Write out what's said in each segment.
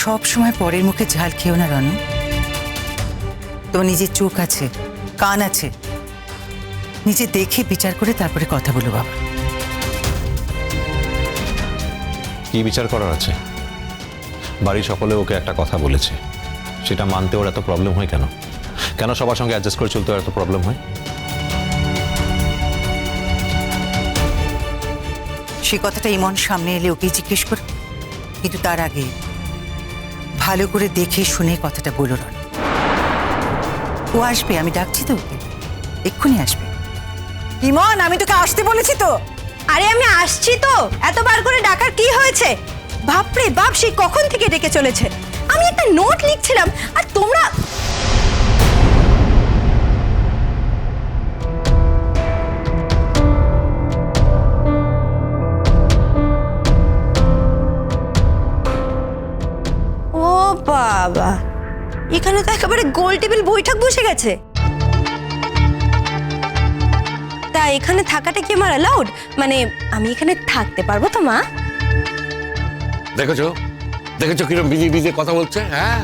সব সময় পরের মুখে ঝাল খেও না রানু। তোমার নিজের চোখ আছে কান আছে। নিজে দেখে বিচার করে তারপরে কথা বলো বাবা। কি বিচার করার আছে? বাড়ির সকলে ওকে একটা কথা বলেছে। সেটা মানতে ওর এত প্রবলেম হয় কেন? কেন সবার সঙ্গে অ্যাডজাস্ট করে চলতে ওর এত প্রবলেম হয়? সে কথাটা ইমন সামনে এলে ওকে জিজ্ঞেস কর। কিন্তু তার আগে ভালো করে দেখে শুনে কথাটা বলো রনি। ও আসবে, আমি ডাকছি তো এক্ষুনি আসবে। ইমন, আমি তোকে আসতে বলেছি তো। আরে, আমি আসছি তো। এতবার করে ডাকার কি হয়েছে? বাপরে বাপ সেই কখন থেকে ডেকে চলেছে? আমি একটা নোট লিখছিলাম, আর তোমরা বাবা। এখানে তো একেবারে গোল টেবিল বৈঠক বসে গেছে। তা এখানে থাকাটা কি আমার অ্যালাউড মানে আমি এখানে থাকতে পারব তো মা? দেখেছ? দেখেছ কিরম বিজি বিজি কথা বলছে হ্যাঁ?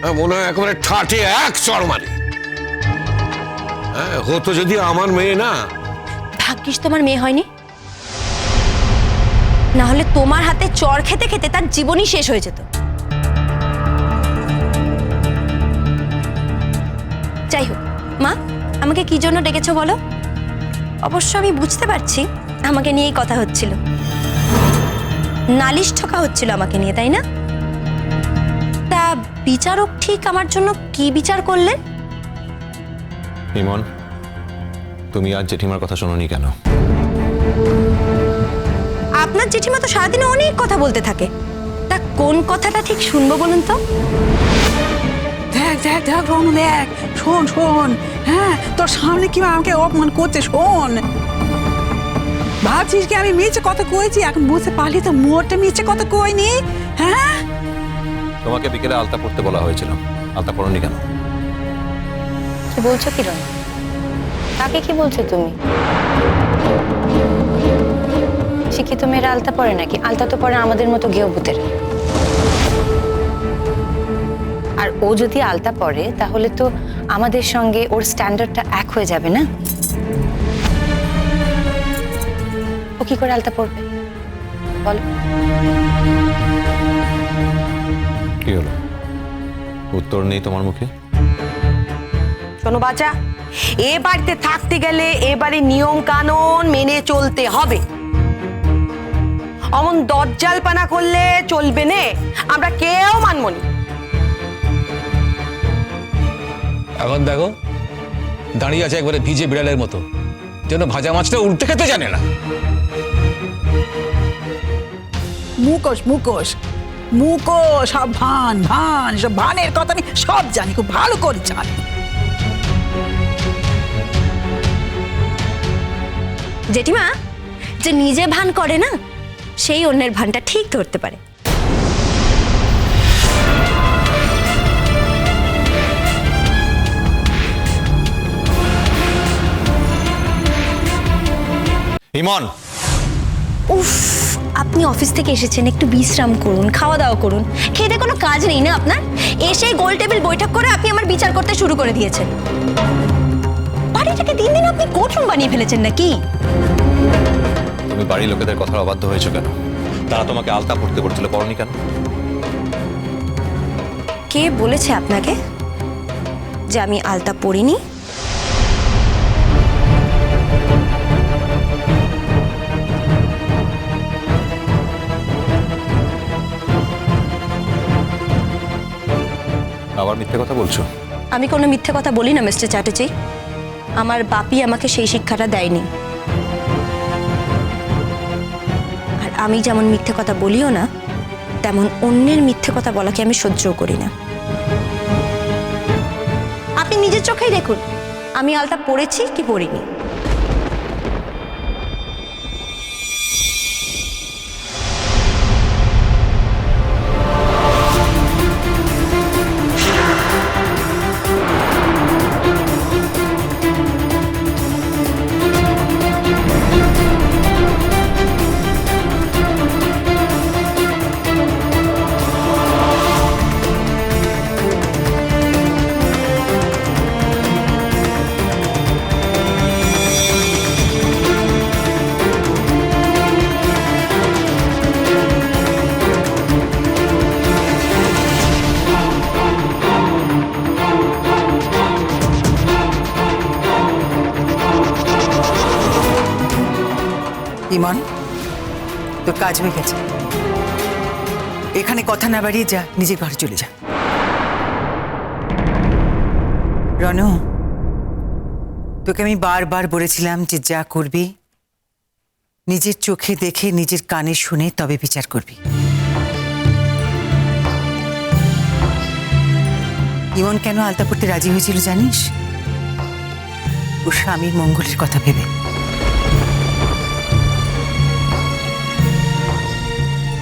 হ্যাঁ, মনে হয় একেবারে ঠাটে এক মারি। হ্যাঁ হতো যদি আমার মেয়ে না। ভাগ্যিস তোমার মেয়ে হয়নি। না হলে তোমার হাতে চর খেতে খেতে তার জীবনই শেষ হয়ে যেত। যাই হোক মা আমাকে কি জন্য ডেকেছো বলো? অবশ্য আমি বুঝতে পারছি আমাকে নিয়েই কথা হচ্ছিল। নালিশ ঠকা হচ্ছিল আমাকে নিয়ে তাই না? তা বিচারক ঠিক আমার জন্য কি বিচার করলেন? ইমন তুমি আজ জেঠিমার কথা শোনোনি কেন? আপনার জেঠিমা তো সারাদিন অনেক কথা বলতে থাকে। তা কোন কথাটা ঠিক শুনব বলুন তো? দেখ দেখ দেখ রনু দেখ। শোন শোন। হ্যাঁ তোর সামনে কি আমাকে অপমান করছে শোন। ভাবছিস কি আমি মিছে কথা কয়েছি এখন বুঝতে পারলি তো মোটে মিছে কথা কইনি? হ্যাঁ? তোমাকে বিকেলে আলতা পড়তে বলা হয়েছিল। আলতা পড়নি কেন? কি বলছো কিরণ? কাকে কি বলছো তুমি? শিক্ষিত মেয়েরা আলতা পরে নাকি? আলতা তো পরে আমাদের মতো গেহভূতের ও যদি আলতা পরে তাহলে তো আমাদের সঙ্গে ওর স্ট্যান্ডার্ডটা এক হয়ে যাবে না? ও কি করে আলতা পরবে? বলো। কি হলো? উত্তর নেই তোমার মুখে? শোনো বাচ্চা এ বাড়িতে থাকতে গেলে এবারে নিয়ম কানুন মেনে চলতে হবে। অমন দজ্জালপানা করলে চলবে নে আমরা কেউ মানব এখন দেখো দাঁড়িয়ে আছে একবারে ভিজে বিড়ালের মতো। যেন ভাজা মাছটা উল্টে খেতে জানে না। মুখোশ মুখোশ। মুখোশ সব ভান ভান সব ভানের কথা আমি সব জানি খুব ভালো করে জানি। জেঠিমা যে নিজে ভান করে না সেই অন্যের ভানটা ঠিক ধরতে পারে। ইমন। উফ আপনি অফিস থেকে এসেছেন একটু বিশ্রাম করুন খাওয়া দাওয়া করুন। খেতে কোনো কাজ নেই না আপনার? এসে গোল টেবিল বৈঠক করে আপনি আমার বিচার করতে শুরু করে দিয়েছেন। বাড়িটাকে দিন দিন আপনি কোর্টরুম বানিয়ে ফেলেছেন নাকি? তুমি বাড়ির লোকেদের কথা অবাধ্য হয়েছো কেন? তারা তোমাকে আলতা পড়তে করছিল পড়নি কেন? কে বলেছে আপনাকে যে আমি আলতা পরিনি আবার মিথ্যে কথা বলছো? আমি কোনো মিথ্যে কথা বলি না, মিস্টার চ্যাটার্জি। আমার বাপি আমাকে সেই শিক্ষাটা দেয়নি। আর আমি যেমন মিথ্যে কথা বলিও না, তেমন অন্যের মিথ্যে কথা বলাকে আমি সহ্যও করি না। আপনি নিজের চোখেই দেখুন, আমি আলতা পড়েছি কি পড়িনি। ইমন তোর কাজ হয়ে গেছে। এখানে কথা না বাড়িয়ে যা, নিজের ঘরে চলে যা। রন, তোকে আমি বারবার বলেছিলাম যে যা করবি, নিজের চোখে দেখে, নিজের কানে শুনে তবে বিচার করবি। ইমন কেন আলতা পড়তে রাজি হয়েছিল জানিস? ওর স্বামীর মঙ্গলের কথা ভেবে।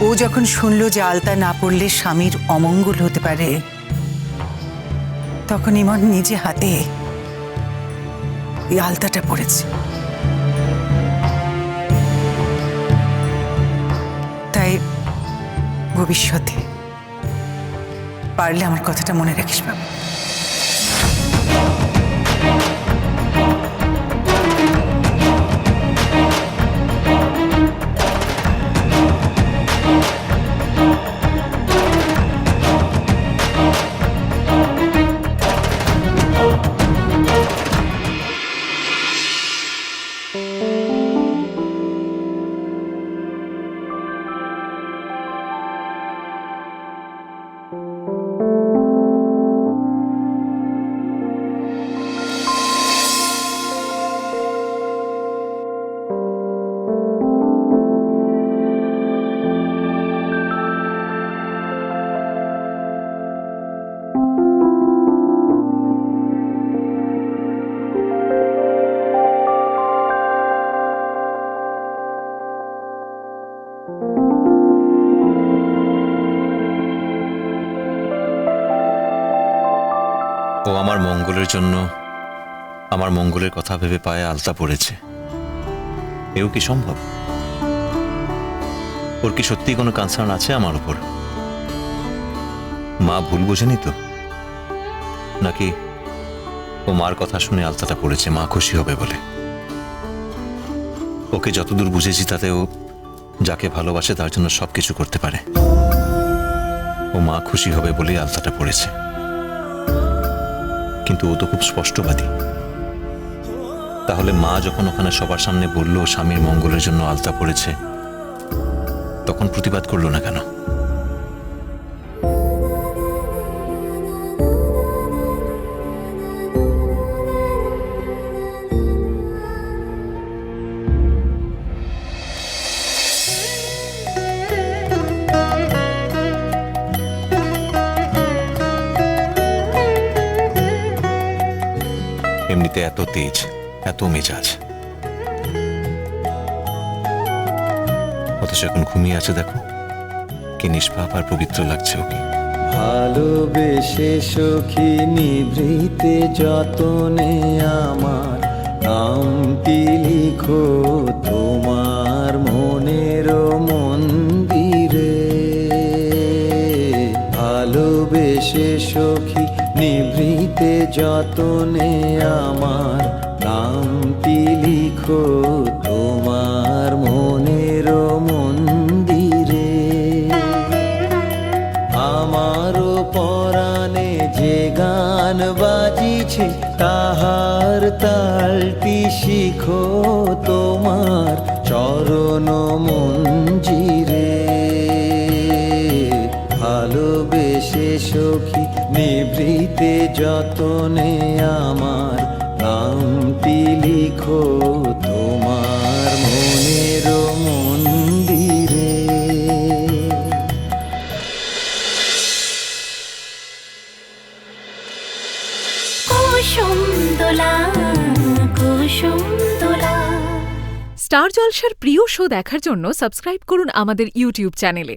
ও যখন শুনলো যে আলতা না পড়লে স্বামীর অমঙ্গল হতে পারে, তখন ইমন নিজে হাতে এই আলতাটা পড়েছে। তাই ভবিষ্যতে পারলে আমার কথাটা মনে রাখিস বাবা। জন্য আমার মঙ্গলের কথা ভেবে পায়ে আলতা পড়েছে। এও কি সম্ভব? ওর কি সত্যি কোনো কনসার্ন আছে আমার উপর? মা ভুল বোঝেনি তো? নাকি ও মার কথা শুনে আলতাটা পড়েছে, মা খুশি হবে বলে? ওকে যতদূর বুঝেছি তাতে ও যাকে ভালোবাসে তার জন্য সবকিছু করতে পারে। ও মা খুশি হবে বলেই আলতাটা পড়েছে। কিন্তু ও তো খুব স্পষ্টবাদী। তাহলে মা যখন ওখানে সবার সামনে বলল স্বামীর মঙ্গলের জন্য আলতা পড়েছে, তখন প্রতিবাদ করল না কেন? এমনিতে এত তেজ, এত মেজাজ। অথচ এখন ঘুমিয়ে আছে, দেখো। কি নিষ্পাপ আর পবিত্র লাগছে ওকে। ভালোবেসে সখী নিভৃতে যতনে আমার যতনে আমার নামটি লিখো সখী নিভৃতে যতনে আমার নামটি লিখো তোমার মনের মন্দিরে। কুসুম দোলা কুসুম দোলা স্টার জলসার প্রিয় শো দেখার জন্য সাবস্ক্রাইব করুন আমাদের ইউটিউব চ্যানেলে।